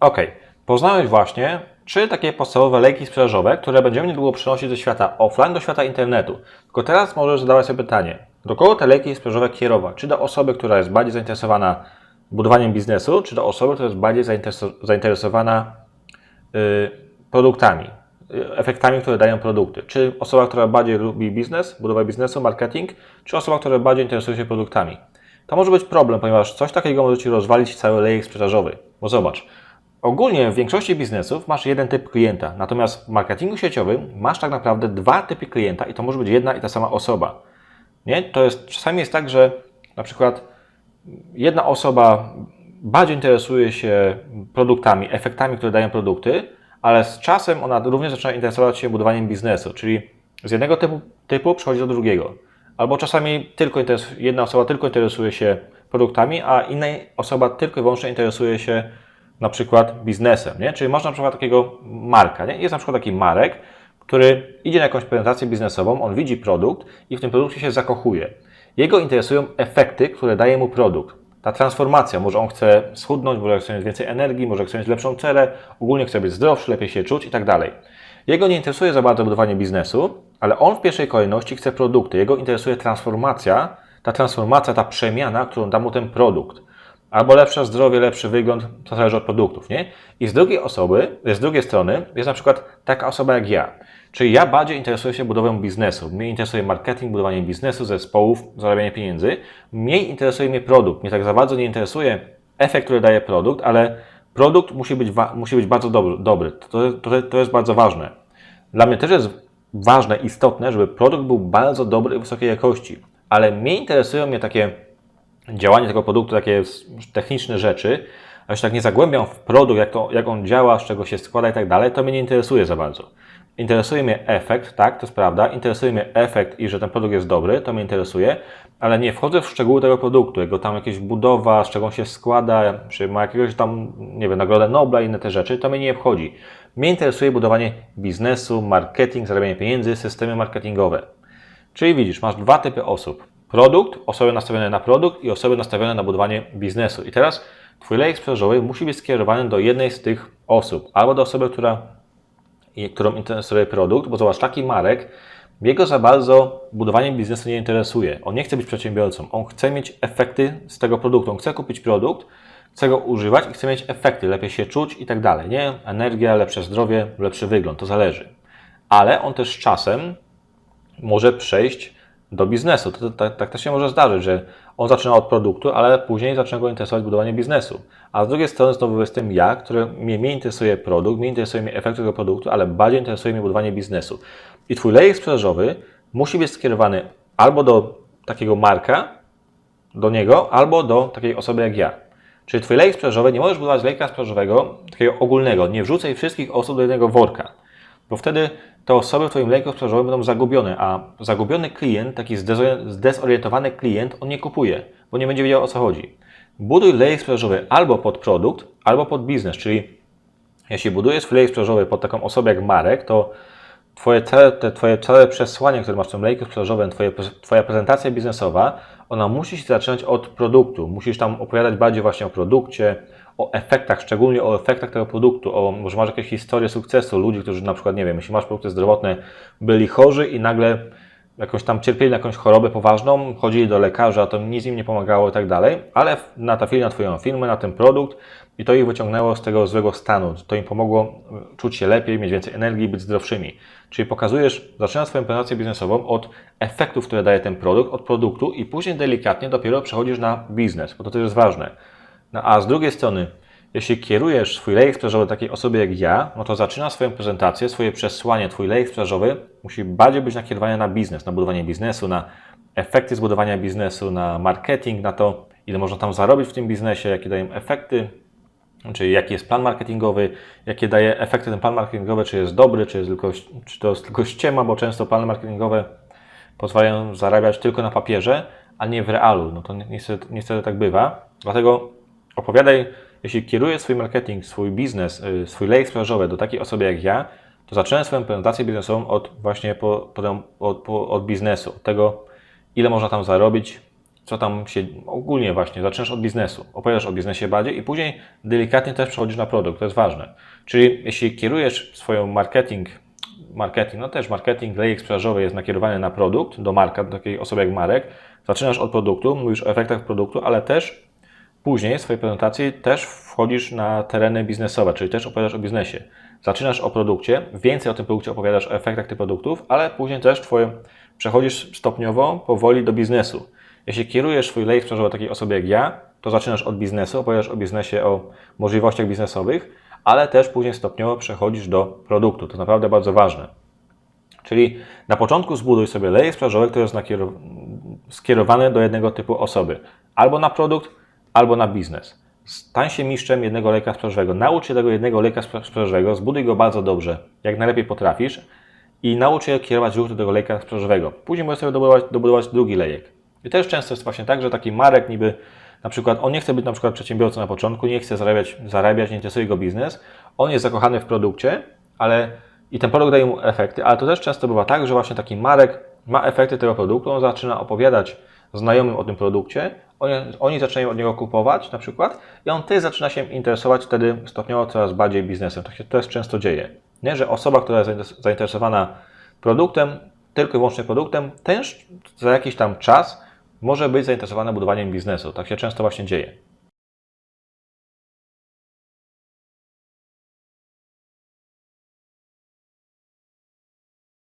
Ok, poznałeś właśnie trzy takie podstawowe lejki sprzedażowe, które będziemy niedługo przenosić ze świata offline do świata internetu. Tylko teraz możesz zadawać sobie pytanie, do kogo te lejki sprzedażowe kierować? Czy do osoby, która jest bardziej zainteresowana budowaniem biznesu, czy do osoby, która jest bardziej zaintereso- zainteresowana y, produktami, y, efektami, które dają produkty? Czy osoba, która bardziej lubi biznes, budowę biznesu, marketing, czy osoba, która bardziej interesuje się produktami? To może być problem, ponieważ coś takiego może Ci rozwalić cały lejek sprzedażowy. Bo zobacz, ogólnie w większości biznesów masz jeden typ klienta, natomiast w marketingu sieciowym masz tak naprawdę dwa typy klienta i to może być jedna i ta sama osoba. Nie? To jest, czasami jest tak, że na przykład jedna osoba bardziej interesuje się produktami, efektami, które dają produkty, ale z czasem ona również zaczyna interesować się budowaniem biznesu, czyli z jednego typu, typu przechodzi do drugiego. Albo czasami tylko jedna osoba tylko interesuje się produktami, a inna osoba tylko i wyłącznie interesuje się na przykład biznesem. Nie? Czyli masz na przykład takiego marka. Nie? Jest na przykład taki Marek, który idzie na jakąś prezentację biznesową, on widzi produkt i w tym produkcie się zakochuje. Jego interesują efekty, które daje mu produkt. Ta transformacja, może on chce schudnąć, może chce mieć więcej energii, może chce mieć lepszą cerę, ogólnie chce być zdrowszy, lepiej się czuć i tak dalej. Jego nie interesuje za bardzo budowanie biznesu, ale on w pierwszej kolejności chce produkty. Jego interesuje transformacja, ta transformacja, ta przemiana, którą da mu ten produkt. Albo lepsze zdrowie, lepszy wygląd, to zależy od produktów, nie? I z drugiej osoby, z drugiej strony jest na przykład taka osoba jak ja. Czyli ja bardziej interesuję się budową biznesu. Mnie interesuje marketing, budowanie biznesu, zespołów, zarabianie pieniędzy. Mniej interesuje mnie produkt. Mnie tak za bardzo nie interesuje efekt, który daje produkt, ale produkt musi być, musi być bardzo dobry. dobry. To, to, to jest bardzo ważne. Dla mnie też jest ważne, istotne, żeby produkt był bardzo dobry i wysokiej jakości. Ale mnie interesują mnie takie działanie tego produktu, takie techniczne rzeczy, a już tak nie zagłębiam w produkt, jak, to, jak on działa, z czego się składa i tak dalej, to mnie nie interesuje za bardzo. Interesuje mnie efekt, tak, to jest prawda, interesuje mnie efekt i że ten produkt jest dobry, to mnie interesuje, ale nie wchodzę w szczegóły tego produktu, jego tam jakieś budowa, z czego on się składa, czy ma jakiegoś tam, nie wiem, nagrodę Nobla i inne te rzeczy, to mnie nie wchodzi. Mnie interesuje budowanie biznesu, marketing, zarabianie pieniędzy, systemy marketingowe. Czyli widzisz, masz dwa typy osób. Produkt, osoby nastawione na produkt i osoby nastawione na budowanie biznesu. I teraz Twój lejek sprzedażowy musi być skierowany do jednej z tych osób. Albo do osoby, która, którą interesuje produkt, bo zobacz, taki Marek, jego za bardzo budowanie biznesu nie interesuje. On nie chce być przedsiębiorcą. On chce mieć efekty z tego produktu. On chce kupić produkt, chce go używać i chce mieć efekty, lepiej się czuć i tak dalej. Nie? Energia, lepsze zdrowie, lepszy wygląd, to zależy. Ale on też czasem może przejść do biznesu. To, to, tak, tak też się może zdarzyć, że on zaczyna od produktu, ale później zaczyna go interesować budowanie biznesu. A z drugiej strony znowu jestem ja, który mnie, mnie interesuje produkt, mnie interesuje mnie efekt tego produktu, ale bardziej interesuje mnie budowanie biznesu. I Twój lejek sprzedażowy musi być skierowany albo do takiego marka, do niego, albo do takiej osoby jak ja. Czyli Twój lejek sprzedażowy, nie możesz budować lejka sprzedażowego takiego ogólnego. Nie wrzucaj wszystkich osób do jednego worka. Bo wtedy te osoby w Twoim lejku sprzedażowym będą zagubione, a zagubiony klient, taki zdezori- zdezorientowany klient, on nie kupuje, bo nie będzie wiedział o co chodzi. Buduj lejek sprzedażowy albo pod produkt, albo pod biznes, czyli jeśli budujesz lejek sprzedażowy pod taką osobę jak Marek, to Twoje te twoje całe przesłanie, które masz w tym lejku sprzedażowym, twoje, Twoja prezentacja biznesowa, ona musi się zaczynać od produktu. Musisz tam opowiadać bardziej właśnie o produkcie, o efektach, szczególnie o efektach tego produktu, o może masz jakieś historie sukcesu ludzi, którzy na przykład, nie wiem, jeśli masz produkty zdrowotne, byli chorzy i nagle jakąś tam cierpieli na jakąś chorobę poważną, chodzili do lekarza, to nic im nie pomagało i tak dalej, ale natrafili na Twoją firmę, na ten produkt i to ich wyciągnęło z tego złego stanu. To im pomogło y, czuć się lepiej, mieć więcej energii, być zdrowszymi. Czyli pokazujesz, zaczynasz swoją prezentację biznesową od efektów, które daje ten produkt, od produktu i później delikatnie dopiero przechodzisz na biznes, bo to też jest ważne. No, a z drugiej strony, jeśli kierujesz swój lejek sprzedażowy takiej osoby jak ja, no to zaczyna swoją prezentację, swoje przesłanie, twój lejek sprzedażowy musi bardziej być nakierowany na biznes, na budowanie biznesu, na efekty zbudowania biznesu, na marketing, na to, ile można tam zarobić w tym biznesie, jakie dają efekty, czyli jaki jest plan marketingowy, jakie daje efekty ten plan marketingowy, czy jest dobry, czy, jest tylko, czy to jest tylko ściema, bo często plany marketingowe pozwalają zarabiać tylko na papierze, a nie w realu. No to ni- niestety, niestety tak bywa. Dlatego opowiadaj, jeśli kierujesz swój marketing, swój biznes, y, swój lejek sprzedażowy do takiej osoby jak ja, to zaczynaj swoją prezentację biznesową od właśnie po, od, po, od biznesu, od tego, ile można tam zarobić, co tam się ogólnie właśnie, zaczynasz od biznesu, opowiadasz o biznesie bardziej i później delikatnie też przechodzisz na produkt, to jest ważne. Czyli jeśli kierujesz swoją marketing, marketing, no też marketing lejek sprzedażowy jest nakierowany na produkt, do marka, do takiej osoby jak Marek, zaczynasz od produktu, mówisz o efektach produktu, ale też Później w swojej prezentacji też wchodzisz na tereny biznesowe, czyli też opowiadasz o biznesie. Zaczynasz o produkcie, więcej o tym produkcie opowiadasz, o efektach tych produktów, ale później też twoje, przechodzisz stopniowo, powoli do biznesu. Jeśli kierujesz swój lejek sprzedażowy takiej osobie jak ja, to zaczynasz od biznesu, opowiadasz o biznesie, o możliwościach biznesowych, ale też później stopniowo przechodzisz do produktu. To naprawdę bardzo ważne. Czyli na początku zbuduj sobie lejek sprzedażowy, który jest skierowany do jednego typu osoby. Albo na produkt, albo na biznes. Stań się mistrzem jednego lejka sprzedażowego. Naucz się tego jednego spre- sprzedażowego, zbuduj go bardzo dobrze, jak najlepiej potrafisz i naucz się kierować ruch do tego lejka sprzedażowego. Później możesz sobie dobudować, dobudować drugi lejek. I też często jest właśnie tak, że taki Marek niby na przykład, on nie chce być na przykład przedsiębiorcą na początku, nie chce zarabiać, zarabiać, nie interesuje go biznes, on jest zakochany w produkcie, ale i ten produkt daje mu efekty, ale to też często bywa tak, że właśnie taki Marek ma efekty tego produktu, on zaczyna opowiadać znajomym o tym produkcie, oni, oni zaczynają od niego kupować na przykład i on też zaczyna się interesować wtedy stopniowo coraz bardziej biznesem. To się też często dzieje, nie? że osoba, która jest zainteres- zainteresowana produktem, tylko i wyłącznie produktem, też za jakiś tam czas może być zainteresowana budowaniem biznesu. Tak się często właśnie dzieje.